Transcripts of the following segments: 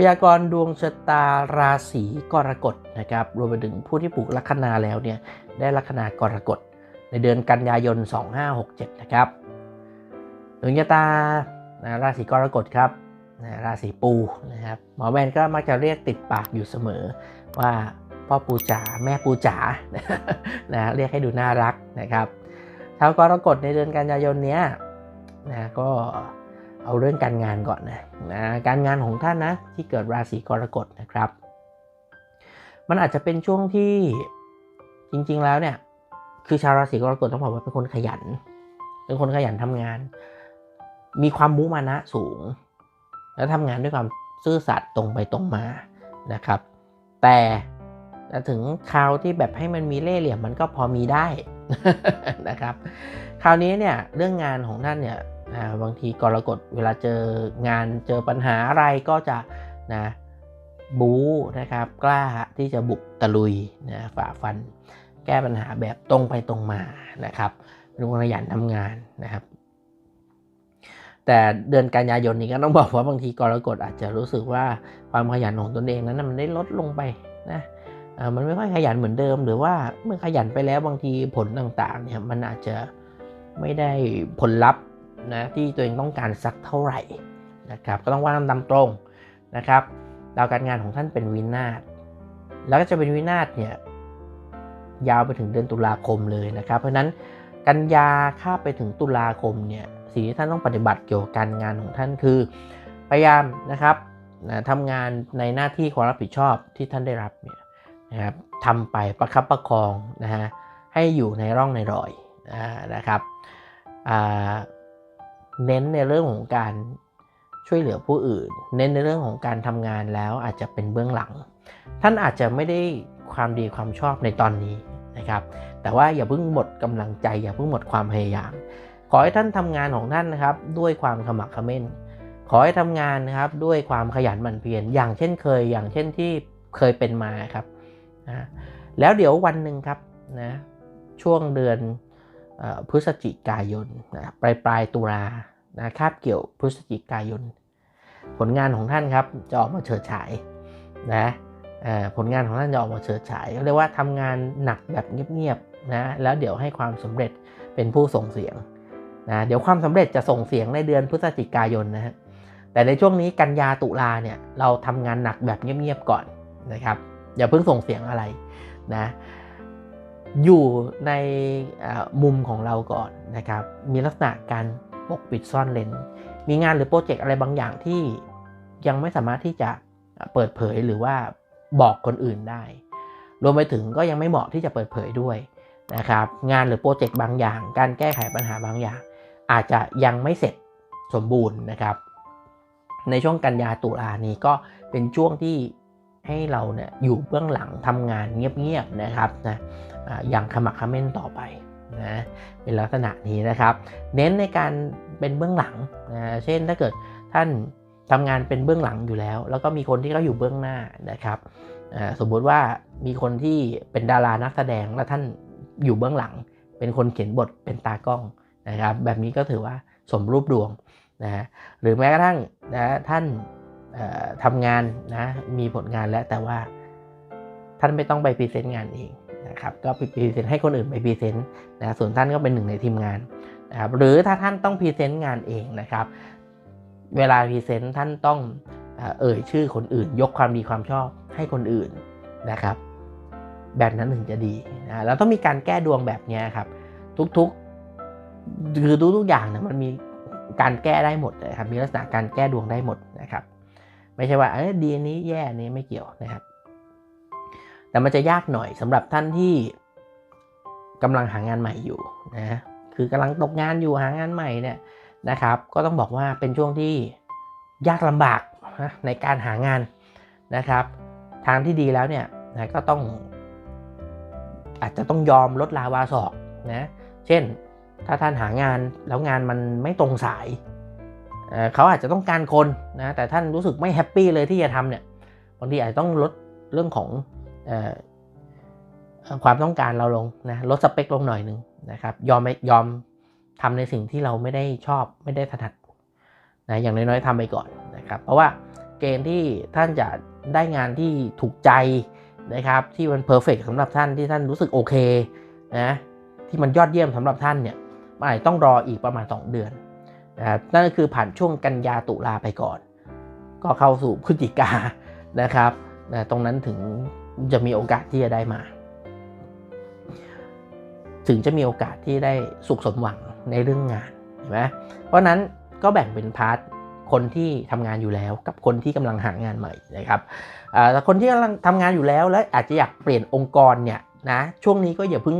พยากรณ์ดวงชะตาราศีกรกฎนะครับรวมไปถึงผู้ที่ปลูกลัคนาแล้วเนี่ยได้ลัคนากรกฎในเดือนกันยายน 2567 นะครับดวงชะตานะราศีกรกฎครับนะราศีปูนะครับหมอแมนก็มักจะเรียกติดปากอยู่เสมอว่าพ่อปูจ๋าแม่ปูจ๋านะเรียกให้ดูน่ารักนะครับชาวกรกฎในเดือนกันยายนเนี้ยนะก็ เอาเรื่องการงานก่อนนะนะการงานของท่านนะที่เกิดราศีกรกฎนะครับ มันอาจจะเป็นช่วงที่จริงๆแล้วเนี่ยคือชาวราศีกรกฎต้องบอกว่าเป็นคนขยัน เป็นคนขยันทำงาน มีความมุมานะสูง แล้วทำงานด้วยความซื่อสัตย์ตรงไปตรงมานะครับ แต่ถึงคราวที่แบบให้มันมีเล่ห์เหลี่ยมมันก็พอมีได้นะครับ คราวนี้เนี่ยเรื่องงานของท่านเนี่ย บางทีกรกฎเวลาเจองานเจอปัญหาอะไรก็จะนะบู๊นะครับ กล้าที่จะบุกตะลุยนะฝ่าฟัน แก้ปัญหาแบบตรงไปตรงมานะครับเป็นคนขยันทำงานนะครับ แต่เดือนกันยายนนี้ก็ต้องบอกว่าบางทีกรกฎอาจจะรู้สึกว่าความขยันของตนเองนั้นมันได้ลดลงไปนะมันไม่ค่อยขยันเหมือนเดิม หรือว่าเมื่อขยันไปแล้วบางทีผลต่างๆเนี่ยมันอาจจะไม่ได้ผลลัพธ์ นะที่ตัวเองต้องการสักเท่าไหร่นะครับก็ต้องว่าตามตรงนะครับดาวการงานของท่านเป็นวินาศแล้วก็จะเป็นวินาศเนี่ยยาวไปถึงเดือนตุลาคมเลยนะครับ เพราะนั้นกันยาข้าไปถึงตุลาคมเนี่ยสิ่งที่ท่านต้องปฏิบัติเกี่ยวกับการงานของท่านคือ พยายามนะครับนะทำงานในหน้าที่ความรับผิดชอบที่ท่านได้รับเนี่ยนะครับทำไปประคับประคองนะฮะให้อยู่ในร่องในรอยนะครับ เน้นในเรื่องของการช่วยเหลือผู้อื่น เน้นในเรื่องของการทำงานแล้วอาจจะเป็นเบื้องหลัง ท่านอาจจะไม่ได้ความดีความชอบในตอนนี้นะครับ แต่ว่าอย่าเพิ่งหมดกำลังใจ อย่าเพิ่งหมดความพยายาม ขอให้ท่านทำงานของท่านนะครับ ด้วยความขมักขม้น ขอให้ทำงานนะครับด้วยความขยันหมั่นเพียรอย่างเช่นเคย อย่างเช่นที่เคยเป็นมาครับนะแล้วเดี๋ยววันหนึ่งครับนะช่วงเดือน พฤศจิกายนนะปลายปลายตุลานะคาบเกี่ยวพฤศจิกายน ผลงานของท่านครับจะออกมาเฉิดฉายนะผลงานของท่านจะออกมาเฉิดฉายเรียกว่าทำงานหนักแบบเงียบๆนะแล้วเดี๋ยวให้ความสำเร็จเป็นผู้ส่งเสียงนะเดี๋ยวความสำเร็จจะส่งเสียงในเดือนพฤศจิกายนนะฮะแต่ในช่วงนี้กันยาตุลาเนี่ยเราทำงานหนักแบบเงียบๆก่อนนะครับอย่าเพิ่งส่งเสียงอะไรนะ อยู่ในมุมของเราก่อนนะครับ มีลักษณะการปกปิดซ่อนเลน มีงานหรือโปรเจกต์อะไรบางอย่างที่ยังไม่สามารถที่จะเปิดเผยหรือว่าบอกคนอื่นได้ รวมไปถึงก็ยังไม่เหมาะที่จะเปิดเผยด้วยนะครับ งานหรือโปรเจกต์บางอย่าง การแก้ไขปัญหาบางอย่าง อาจจะยังไม่เสร็จสมบูรณ์นะครับ ในช่วงกันยาตุลานี้ก็เป็นช่วงที่ ให้เราเนี่ยอยู่เบื้องหลังทำงานเงียบๆนะครับนะอย่างขมักขม้นต่อไปนะเป็นลักษณะนี้นะครับ เน้นในการเป็นเบื้องหลังนะเช่นถ้าเกิดท่านทำงานเป็นเบื้องหลังอยู่แล้ว แล้วก็มีคนที่เขาอยู่เบื้องหน้านะครับสมมุติว่ามีคนที่เป็นดารานักแสดงแล้วท่านอยู่เบื้องหลัง เป็นคนเขียนบทเป็นตากล้องนะครับ แบบนี้ก็ถือว่าสมรูปดวงนะหรือแม้กระทั่งนะท่าน ทำงานนะมีผลงานแล้วแต่ว่าท่านไม่ต้องไปพรีเซนต์งานเองนะครับก็ไปพรีเซนต์ให้คนอื่นไปพรีเซนต์นะส่วนท่านก็เป็นหนึ่งในทีมงานนะครับหรือถ้าท่านต้องพรีเซนต์งานเองนะครับ เวลาพรีเซนต์ท่านต้องเอ่ยชื่อคนอื่น ยกความดีความชอบให้คนอื่นนะครับ แบบนั้นถึงจะดีนะแล้วต้องมีการแก้ดวงแบบนี้ครับ ทุกๆคือทุกๆอย่างนะมันมีการแก้ได้หมดนะครับมีลักษณะการแก้ดวงได้หมดนะครับ ไม่ใช่ว่าเออดีนี้แย่นี้ไม่เกี่ยวนะครับ แต่มันจะยากหน่อยสำหรับท่านที่กำลังหางานใหม่อยู่นะคือกำลังตกงานอยู่หางานใหม่เนี่ยนะครับ ก็ต้องบอกว่าเป็นช่วงที่ยากลำบากนะในการหางานนะครับ ทางที่ดีแล้วเนี่ยนะก็ต้อง อาจจะต้องยอมลดลาวาศอกนะเช่น ถ้าท่านหางานแล้วงานมันไม่ตรงสาย เขาอาจจะต้องการคนนะแต่ท่านรู้สึกไม่แฮปปี้เลยที่จะทำเนี่ยบางทีอาจจะต้องลดเรื่องของอความต้องการเราลงนะลดสเปคลงหน่อยหนึ่งนะครับยอมยอมทำในสิ่งที่เราไม่ได้ชอบไม่ได้ถนัดนะอย่างน้อยๆทำไปก่อนนะครับเพราะว่าเกณฑ์ที่ท่านจะได้งานที่ถูกใจนะครับที่มันเพอร์เฟกสำหรับท่านที่ท่านรู้สึกโอเคนะที่มันยอดเยี่ยมสำหรับท่านเนี่ยมันอาจต้องรออีกประมาณ 2 เดือน นะครับนั่นก็คือผ่านช่วงกันยาตุลาไปก่อน ก็เข้าสู่พฤศจิกานะครับนะตรงนั้นถึงจะมีโอกาสที่จะได้มา ถึงจะมีโอกาสที่ได้สุขสมหวังในเรื่องงานเห็นไหมเพราะนั้นก็แบ่งเป็นพาร์ทคนที่ทำงานอยู่แล้วกับคนที่กำลังหางานใหม่นะครับแต่คนที่กำลังทำงานอยู่แล้วและอาจจะอยากเปลี่ยนองค์กรเนี่ยนะช่วงนี้ก็อย่าเพิ่ง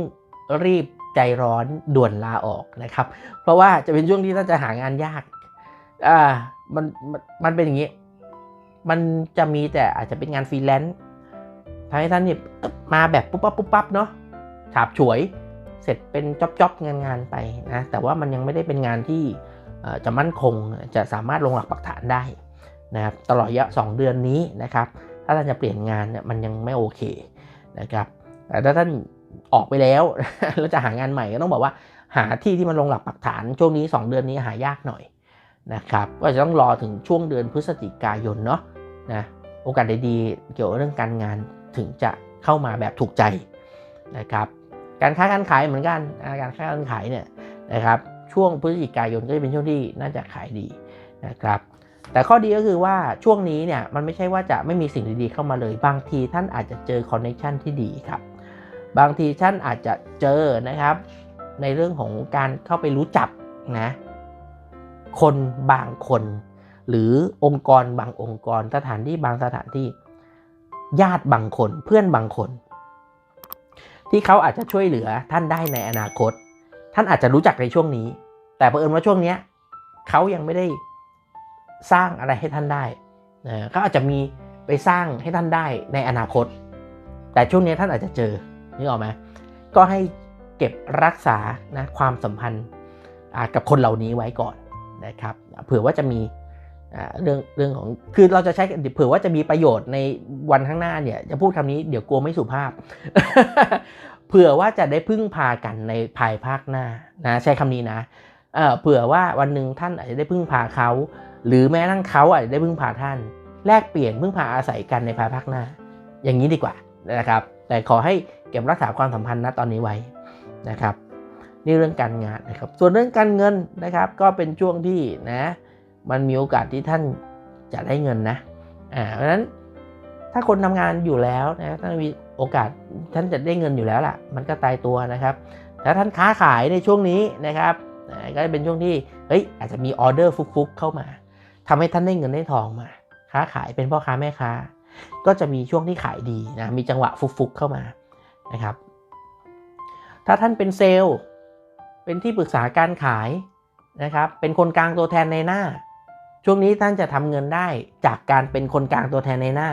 รีบ ใจร้อนด่วนลาออกนะครับ เพราะว่าจะเป็นช่วงที่ท่านจะหางานยากอ่ามันมันเป็นอย่างนี้ มันจะมีแต่อาจจะเป็นงานฟรีแลนซ์ทำให้ท่านเนี่ยมาแบบปุ๊บปั๊บปุ๊บปั๊บเนาะฉาบฉวย เสร็จเป็นจ็อบจ็อบงานงานไปนะแต่ว่ามันยังไม่ได้เป็นงานที่จะมั่นคงจะสามารถลงหลักปักฐานได้นะครับตลอดระยะ 2 เดือนนี้นะครับ ถ้าท่านจะเปลี่ยนงานเนี่ยมันยังไม่โอเคนะครับแต่ถ้าท่าน ออกไปแล้วแล้วจะหางานใหม่ก็ต้องบอกว่า หาที่ที่มันลงหลักปักฐานช่วงนี้ 2 เดือนนี้หายากหน่อยนะครับก็จะต้องรอถึงช่วงเดือนพฤศจิกายนเนาะนะโอกาสดีๆเกี่ยวกับเรื่องการงานถึงจะเข้ามาแบบถูกใจนะครับการค้าการขายเหมือนกันการค้าการขายเนี่ยนะครับช่วงพฤศจิกายนก็จะเป็นช่วงที่น่าจะขายดีนะครับแต่ข้อดีก็คือว่าช่วงนี้เนี่ยมันไม่ใช่ว่าจะไม่มีสิ่งดีๆเข้ามาเลยบางทีท่านอาจจะเจอคอนเนคชันที่ดีครับ บางทีท่านอาจจะเจอนะครับ ในเรื่องของการเข้าไปรู้จักนะคนบางคน หรือองค์กรบางองค์กรสถานที่บางสถานที่ ญาติบางคนเพื่อนบางคน ที่เขาอาจจะช่วยเหลือท่านได้ในอนาคต ท่านอาจจะรู้จักในช่วงนี้ แต่เผอิญว่าช่วงนี้เขายังไม่ได้สร้างอะไรให้ท่านได้นะเขาอาจจะมีไปสร้างให้ท่านได้ในอนาคต แต่ช่วงนี้ท่านอาจจะเจอ นึกออกไหมก็ให้เก็บรักษานะความสัมพันธ์กับคนเหล่านี้ไว้ก่อนนะครับ เผื่อว่าจะมีเรื่องเรื่องของคือเราจะใช้เผื่อว่าจะมีประโยชน์ในวันข้างหน้าเนี่ยจะพูดคำนี้เดี๋ยวกลัวไม่สุภาพ เผื่อว่าจะได้พึ่งพากันในภายภาคหน้านะใช้คำนี้นะเผื่อว่าวันหนึ่งท่านอาจจะได้พึ่งพาเขา หรือแม้ทั้งเขาอาจจะได้พึ่งพาท่าน แลกเปลี่ยนพึ่งพาอาศัยกันในภายภาคหน้า อย่างนี้ดีกว่านะครับ แต่ขอให้ เก็บรักษาความสัมพันธ์ณตอนนี้ไว้นะครับ นี่เรื่องการงานนะครับ ส่วนเรื่องการเงินนะครับ ก็เป็นช่วงที่นะมันมีโอกาสที่ท่านจะได้เงินนะอ่าเพราะฉะนั้นถ้าคนทำงานอยู่แล้วนะท่านมีโอกาสท่านจะได้เงินอยู่แล้วล่ะ มันก็ตายตัวนะครับแต่ท่านค้าขายในช่วงนี้นะครับก็จะเป็นช่วงที่เฮ้ยอาจจะมีออเดอร์ฟุกๆเข้ามาทำให้ท่านได้เงินได้ทองมา ค้าขายเป็นพ่อค้าแม่ค้า ก็จะมีช่วงที่ขายดีนะมีจังหวะฟุกๆเข้ามา นะครับ ถ้าท่านเป็นเซลล์ เป็นที่ปรึกษาการขายนะครับ เป็นคนกลางตัวแทนในหน้า ช่วงนี้ท่านจะทำเงินได้จากการเป็นคนกลางตัวแทนในหน้า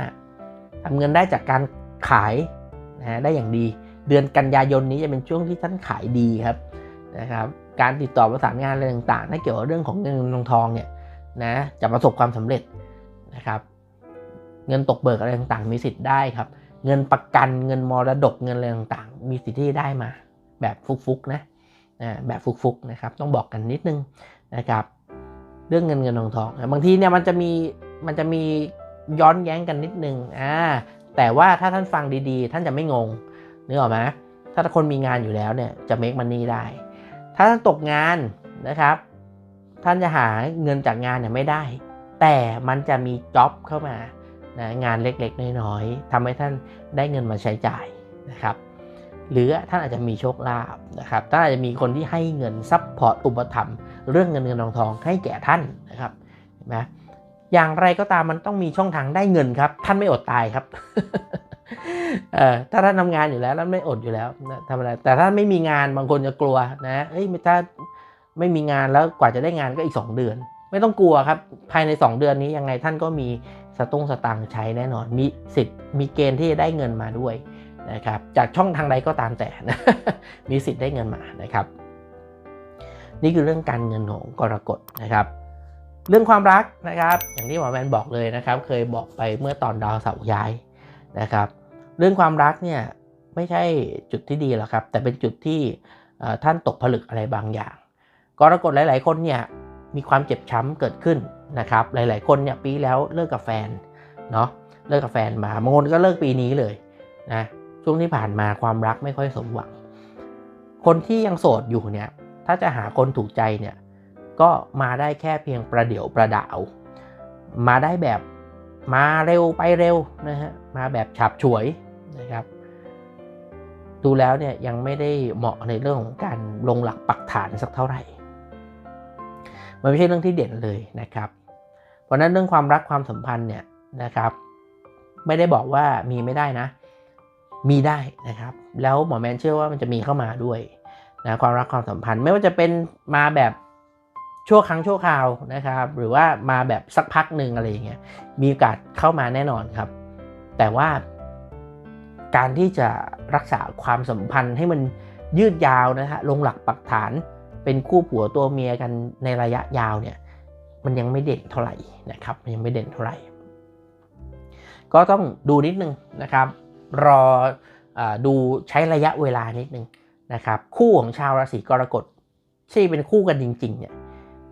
ทำเงินได้จากการขายนะได้อย่างดี เดือนกันยายนนี้จะเป็นช่วงที่ท่านขายดีครับนะครับการติดต่อประสานงานอะไรต่างๆถ้าเกี่ยวกับเรื่องของเงินทองทองเนี่ยนะจะประสบความสำเร็จนะครับ เงินตกเบิกอะไรต่างๆ มีสิทธิ์ได้ครับ เงินประกันเงินมรดกเงินอะไรต่างๆ มีสิทธิ์ที่ได้มาแบบฟุกๆนะนะแบบฟุกๆนะครับ ต้องบอกกันนิดนึงนะครับ เรื่องเงินเงินทองทองบางทีเนี่ยมันจะมีมันจะมีย้อนแย้งกันนิดนึงอ่าแต่ว่าถ้าท่านฟังดีๆ ท่านจะไม่งงนึกออกไหมถ้าคนมีงานอยู่แล้วเนี่ยจะ make money ได้ ถ้าท่านตกงานนะครับ ท่านจะหาเงินจากงานเนี่ยไม่ได้ แต่มันจะมีจ็อบเข้ามา นะงานเล็กๆ น้อยๆทำให้ท่านได้เงินมาใช้จ่ายนะครับหรือท่านอาจจะมีโชคลาภนะครับท่านอาจจะมีคนที่ให้เงินซับพอร์ตอุปถัมภ์เรื่องเงินเงินทองทองให้แก่ท่านนะครับเห็นไหมอย่างไรก็ตามมันต้องมีช่องทางได้เงินครับ ท่านไม่อดตายครับเออถ้าท่านทำงานอยู่แล้วแล้วไม่อดอยู่แล้วนะทำอะไรแต่ถ้าไม่มีงานบางคนจะกลัวนะเอ้ยถ้าไม่มีงานแล้วกว่าจะได้งานก็อีก 2 เดือน ไม่ต้องกลัวครับ ภายใน 2 เดือนนี้ยังไงท่านก็มี สตุ้งสตางใช้แน่นอน มีสิทธิ์มีเกณฑ์ที่จะได้เงินมาด้วยนะครับจากช่องทางใดก็ตามแต่นะมีสิทธิ์ได้เงินมานะครับ นี่คือเรื่องการเงินของกรกฎนะครับเรื่องความรักนะครับ อย่างที่หมอแมนบอกเลยนะครับ เคยบอกไปเมื่อตอนดาวเสาร์ย้ายนะครับ เรื่องความรักเนี่ยไม่ใช่จุดที่ดีหรอกครับ แต่เป็นจุดที่ท่านตกผลึกอะไรบางอย่าง กรกฎหลาย ๆ คนเนี่ยมีความเจ็บช้ำเกิดขึ้น นะครับหลาย ๆ คนเนี่ยปีแล้วเลิกกับแฟนเนาะเลิกกับแฟนมาบางคนก็เลิกปีนี้เลยนะช่วงที่ผ่านมาความรักไม่ค่อยสมหวัง คนที่ยังโสดอยู่เนี่ยถ้าจะหาคนถูกใจเนี่ยก็มาได้แค่เพียงประเดี๋ยวประดาว มาได้แบบมาเร็วไปเร็วนะฮะมาแบบฉับฉวยนะครับ ดูแล้วเนี่ยยังไม่ได้เหมาะในเรื่องของการลงหลักปักฐานสักเท่าไหร่ มันไม่ใช่เรื่องที่เด่นเลยนะครับ เพราะนั้นเรื่องความรักความสัมพันธ์เนี่ยนะครับ ไม่ได้บอกว่ามีไม่ได้นะ มีได้นะครับ แล้วหมอแมนเชื่อว่ามันจะมีเข้ามาด้วยนะความรักความสัมพันธ์ไม่ว่าจะเป็นมาแบบชั่วครั้งชั่วคราวนะครับ หรือว่ามาแบบสักพักหนึ่งอะไรอย่างเงี้ยมีโอกาสเข้ามาแน่นอนครับ แต่ว่าการที่จะรักษาความสัมพันธ์ให้มันยืดยาวนะฮะลงหลักปักฐานเป็นคู่ผัวตัวเมียกันในระยะยาวเนี่ย มันยังไม่เด่นเท่าไหร่นะครับมันยังไม่เด่นเท่าไหร่ ก็ต้องดูนิดนึงนะครับ รออดูใช้ระยะเวลานิดนึงนะครับคู่ของชาวราศีกรกฎที่เป็นคู่กันจริงๆเนี่ย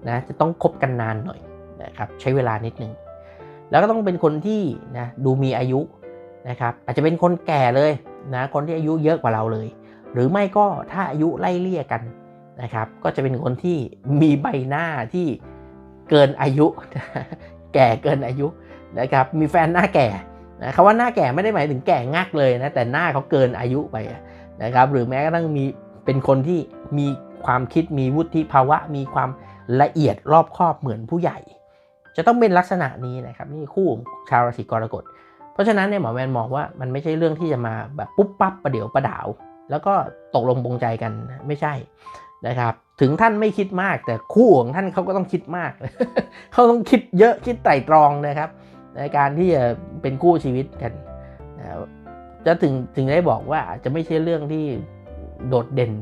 นะจะต้องคบกันนานหน่อยนะครับใช้เวลานิดนึง แล้วก็ต้องเป็นคนที่นะดูมีอายุนะครับอาจจะเป็นคนแก่เลยนะคนที่อายุเยอะกว่าเราเลย หรือไม่ก็ถ้าอายุไล่เลี่ยกันนะครับก็จะเป็นคนที่มีใบหน้าที่ เกินอายุ แก่เกินอายุนะครับมีแฟนหน้าแก่นะคำว่าหน้าแก่ไม่ได้หมายถึงแก่งักเลยนะแต่หน้าเขาเกินอายุไปนะครับหรือแม้กระทั่งมีเป็นคนที่มีความคิดมีวุฒิภาวะ มีความละเอียดรอบคอบเหมือนผู้ใหญ่ จะต้องเป็นลักษณะนี้นะครับนี่คู่ชาวราศีกรกฎเพราะฉะนั้นเนี่ยหมอแมนมองว่ามันไม่ใช่เรื่องที่จะมาแบบปุ๊บปั๊บประเดี๋ยวประดาว แล้วก็ตกลงปรงใจกันไม่ใช่นะครับ ถึงท่านไม่คิดมาก แต่คู่ของท่านเขาก็ต้องคิดมาก เขาต้องคิดเยอะคิดไตร่ตรองนะครับ ในการที่จะเป็นคู่ชีวิตกันจะถึงถึงได้บอกว่าจะไม่ใช่เรื่องที่โดดเด่น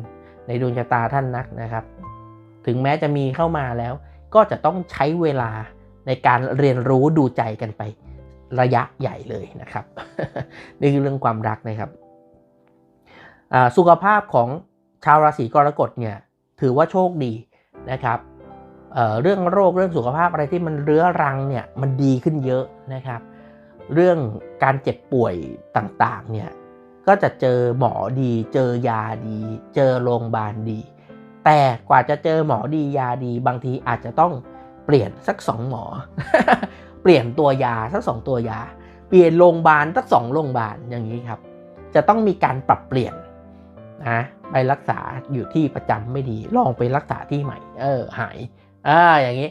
ในดวงชะตาท่านนักนะครับ ถึงแม้จะมีเข้ามาแล้ว ก็จะต้องใช้เวลาในการเรียนรู้ดูใจกันไประยะใหญ่เลยนะครับ นี่คือเรื่องความรักนะครับ สุขภาพของชาวราศีกรกฎเนี่ย ถือว่าโชคดีนะครับเเรื่องโรคเรื่องสุขภาพอะไรที่มันเรื้อรังเนี่ยมันดีขึ้นเยอะนะครับ เรื่องการเจ็บป่วยต่างๆเนี่ยก็จะเจอหมอดี เจอยาดี เจอโรงพยาบาลดี แต่กว่าจะเจอหมอดียาดีบางทีอาจจะต้องเปลี่ยนสักสองหมอ เปลี่ยนตัวยาสักสองตัวยา เปลี่ยนโรงพยาบาลสักสองโรงพยาบาลอย่างนี้ครับ จะต้องมีการปรับเปลี่ยน นะไปรักษาอยู่ที่ประจำไม่ดี ลองไปรักษาที่ใหม่ เออหายอ่าอย่างนี้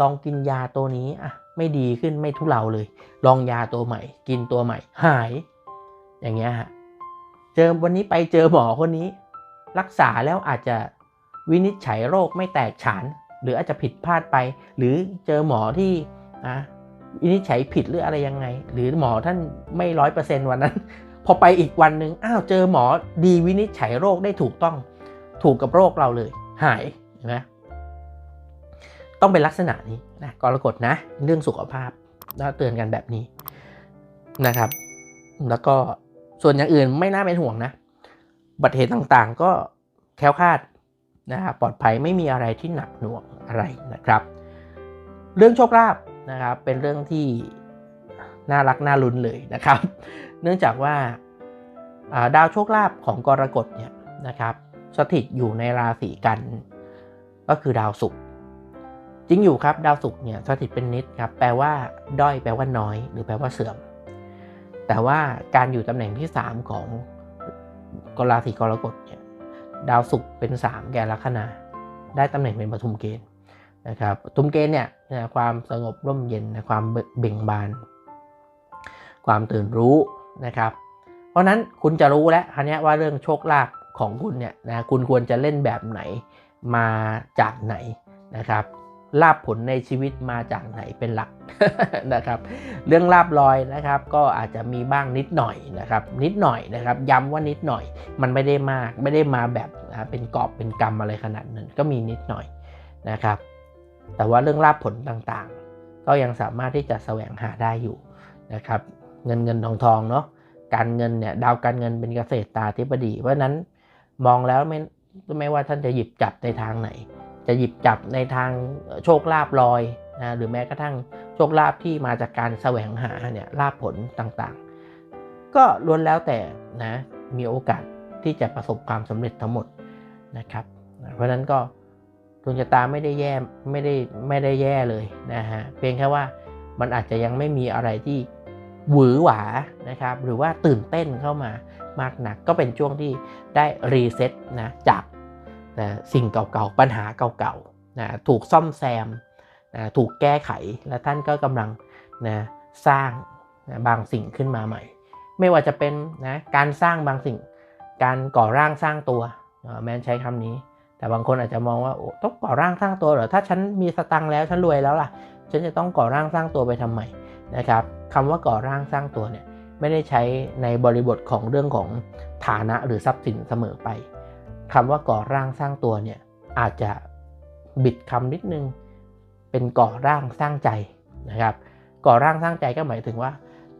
ลองกินยาตัวนี้อะไม่ดีขึ้นไม่ทุเลาเลย ลองยาตัวใหม่ กินตัวใหม่ หาย อย่างเงี้ยฮะเจอวันนี้ไปเจอหมอคนนี้ รักษาแล้วอาจจะวินิจฉัยโรคไม่แตกฉาน หรืออาจจะผิดพลาดไป หรือเจอหมอที่นะวินิจฉัยผิดหรืออะไรยังไง หรือหมอท่านไม่ร้อยเปอร์เซนต์วันนั้น พอไปอีกวันหนึ่งอ้าวเจอหมอดีวินิจฉัยโรคได้ถูกต้องถูกกับโรคเราเลย หายนะต้องเป็นลักษณะนี้นะกรกฎนะ เรื่องสุขภาพแล้วเตือนกันแบบนี้นะครับ แล้วก็ส่วนอย่างอื่นไม่น่าเป็นห่วงนะ บัติเหตุต่างๆก็แคล้วคลาดนะครับปลอดภัยไม่มีอะไรที่หนักหน่วงอะไรนะครับ เรื่องโชคลาภนะครับเป็นเรื่องที่ น่ารักน่าลุ้นเลยนะครับ เนื่องจากว่าดาวโชคลาภของกรกฎเนี่ยนะครับสถิตอยู่ในราศีกัน ก็คือดาวศุกร์จริงอยู่ครับดาวศุกร์เนี่ยสถิตเป็นนิดครับแปลว่าด้อยแปลว่าน้อย หรือแปลว่าเสื่อม แต่ว่าการอยู่ตำแหน่งที่ 3 ของกราศีกรกฎเนี่ยดาวศุกร์เป็น 3 แก่ลัคนาได้ตำแหน่งเป็นปฐุมเกณฑ์นะครับปฐุมเกณฑ์เนี่ยความสงบร่มเย็นความเบ่งบาน ความตื่นรู้นะครับ เพราะนั้นคุณจะรู้แล้วคันนี้ว่าเรื่องโชคลาภของคุณเนี่ยนะคุณควรจะเล่นแบบไหนมาจากไหนนะครับลาบผลในชีวิตมาจากไหนเป็นหลักนะครับ เรื่องลาบลอยนะครับ ก็อาจจะมีบ้างนิดหน่อยนะครับ นิดหน่อยนะครับ ย้ำว่านิดหน่อย มันไม่ได้มากไม่ได้มาแบบเป็นกอบเป็นกรรมอะไรขนาดนั้น ก็มีนิดหน่อยนะครับ แต่ว่าเรื่องลาบผลต่างๆ ก็ยังสามารถที่จะแสวงหาได้อยู่นะครับ เงินเงินทองทองเนาะการเงินเนี่ยดาวการเงินเป็นเกษตรตาธิบดีเพราะนั้นมองแล้วไม่ไม่ว่าท่านจะหยิบจับในทางไหน จะหยิบจับในทางโชคลาภลอยนะหรือแม้กระทั่งโชคลาภที่มาจากการแสวงหาเนี่ยลาภผลต่างๆ ก็ล้วนแล้วแต่นะมีโอกาสที่จะประสบความสำเร็จทั้งหมดนะครับ เพราะฉะนั้นก็ดวงชะตาไม่ได้แย่ไม่ได้ไม่ได้แย่เลยนะฮะเพียงแค่ว่ามันอาจจะยังไม่มีอะไรที่ หวือหวานะครับหรือว่าตื่นเต้นเข้ามามากนักก็เป็นช่วงที่ได้รีเซ็ตนะจากนะสิ่งเก่าๆปัญหาเก่าๆนะถูกซ่อมแซมนะถูกแก้ไขและท่านก็กำลังนะสร้างนะบางสิ่งขึ้นมาใหม่ ไม่ว่าจะเป็นนะการสร้างบางสิ่ง การก่อร่างสร้างตัวแมนใช้คำนี้ แต่บางคนอาจจะมองว่าต้องก่อร่างสร้างตัวเหรอถ้าฉันมีสตังค์แล้วฉันรวยแล้วล่ะ ฉันจะต้องก่อร่างสร้างตัวไปทำไม นะครับคำว่าก่อร่างสร้างตัวเนี่ยไม่ได้ใช้ในบริบทของเรื่องของฐานะหรือทรัพย์สินเสมอไปคำว่าก่อร่างสร้างตัวเนี่ยอาจจะบิดคำนิดนึง เป็นก่อร่างสร้างใจนะครับก่อร่างสร้างใจก็หมายถึงว่า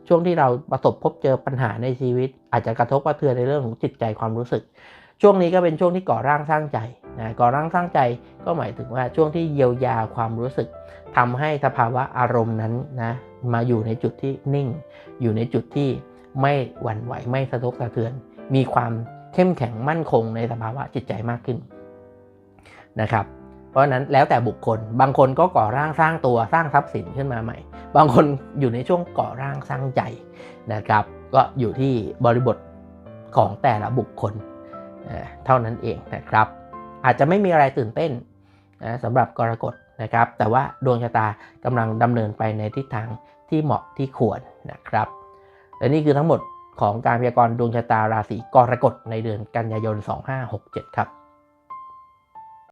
ช่วงที่เราประสบพบเจอปัญหาในชีวิต อาจจะกระทบกระเทือนในเรื่องของจิตใจความรู้สึก ช่วงนี้ก็เป็นช่วงที่ก่อร่างสร้างใจนะก่อร่างสร้างใจก็หมายถึงว่าช่วงที่เยียวยาความรู้สึกทำให้สภาวะอารมณ์นั้นนะ มาอยู่ในจุดที่นิ่ง อยู่ในจุดที่ไม่หวั่นไหวไม่สะทกสะเทือน มีความเข้มแข็งมั่นคงในสภาวะจิตใจมากขึ้นนะครับ เพราะนั้นแล้วแต่บุคคล บางคนก็ก่อร่างสร้างตัวสร้างทรัพย์สินขึ้นมาใหม่ บางคนอยู่ในช่วงก่อร่างสร้างใจนะครับ ก็อยู่ที่บริบทของแต่ละบุคคลเท่านั้นเองนะครับ อาจจะไม่มีอะไรตื่นเต้นนะสำหรับกรกฎนะครับ แต่ว่าดวงชะตากำลังดำเนินไปในทิศทาง ที่เหมาะที่ควรนะครับ และนี่คือทั้งหมดของการพยากรณ์ดวงชะตาราศีกรกฎในเดือนกันยายน 2567 ครับ